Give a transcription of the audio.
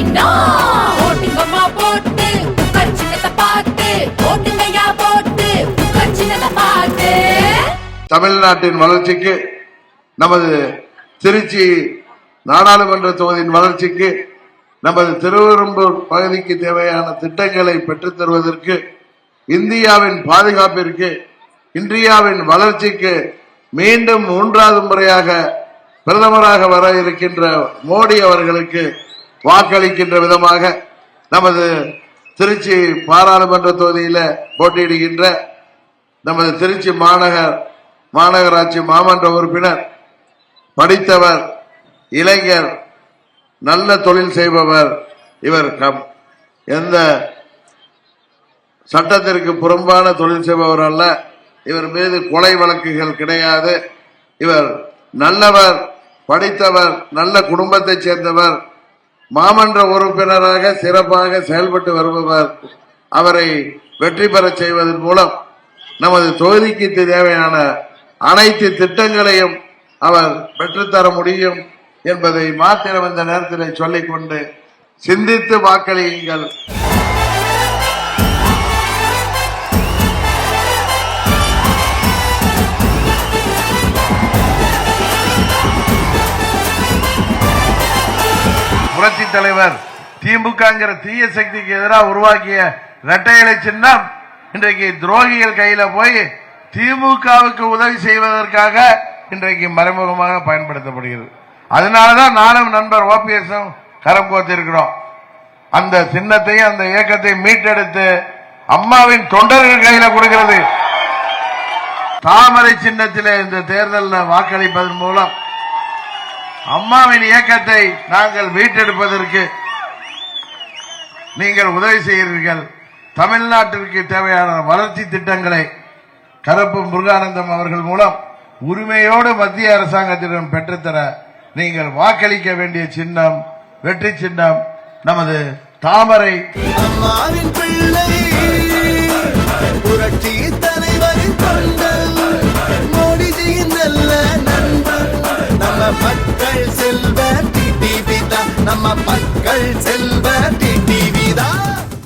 ஓட்டுங்கம்மா போட்டு சின்னத்தை பார்த்து ஓட்டுங்கய்யா போட்டு சின்னத்தை பார்த்து தமிழ்நாட்டின் வளர்ச்சிக்கு நமது திருச்சி நாடாளுமன்ற தொகுதியின் வளர்ச்சிக்கு நமது திருவெரும்பூர் பகுதிக்கு தேவையான திட்டங்களை பெற்றுத் தருவதற்கு இந்தியாவின் பாதுகாப்பிற்கு இந்தியாவின் வளர்ச்சிக்கு மீண்டும் மூன்றாவது முறையாக பிரதமராக வர இருக்கின்ற மோடி அவர்களுக்கு வாக்களிக்கின்ற விதமாக நமது திருச்சி பாராளுமன்ற தொகுதியில போட்டியிடுகின்ற நமது திருச்சி மாநகர் மாநகராட்சி மாமன்ற உறுப்பினர் படித்தவர் இளைஞர் நல்ல தொழில் செய்பவர் இவர் கம். எந்த சட்டத்திற்கு புறம்பான தொழில் செய்பவர் அல்ல இவர் மீது கொலை வழக்குகள் கிடையாது. இவர் நல்லவர் படித்தவர் நல்ல குடும்பத்தைச் சேர்ந்தவர் மாமன்ற உறுப்பினராக சிறப்பாக செயல்பட்டு வருபவர் அவரை வெற்றி பெறச் செய்வதன் மூலம் நமது தொகுதிக்கு தேவையான அனைத்து திட்டங்களையும் அவர் பெற்றுத்தர முடியும் என்பதை மாத்திரம் இந்த நேரத்தில் சொல்லிக்கொண்டு சிந்தித்து வாக்களியுங்கள். தலைவர். திமுகங்கிற தீய சக்திக்கு எதிராக உருவாக்கிய இரட்டை இலை சின்னம் இன்றைக்கு துரோகிகள் கையில போய் திமுகவுக்கு உதவி செய்வதற்காக இன்றைக்கு மறைமுகமாக பயன்படுத்தப்படுகிறது. அதனாலதான் நானும் நண்பர் ஓபிஎஸ் கரம் கோத்திருக்கிறோம். அந்த சின்னத்தையும் அந்த இயக்கத்தை மீட்டெடுத்து அம்மாவின் தொண்டர்கள் கையில கொடுக்கிறது. தாமரை சின்னத்தில் இந்த தேர்தலில் வாக்களிப்பதன் மூலம் அம்மாவின் இயக்கத்தை நாங்கள் மீட்டெடுப்பதற்கு நீங்கள் உதவி செய்கிறீர்கள். தமிழ்நாட்டிற்கு தேவையான வளர்ச்சி திட்டங்களை கருப்பு முருகானந்தம் அவர்கள் மூலம் உரிமையோடு மத்திய அரசாங்கத்திடம் பெற்றுத்தர நீங்கள் வாக்களிக்க வேண்டிய சின்னம் வெற்றி சின்னம் நமது தாமரை. அம்மாவின் பிள்ளை புரட்சி நம்ம மக்கள் செல்வ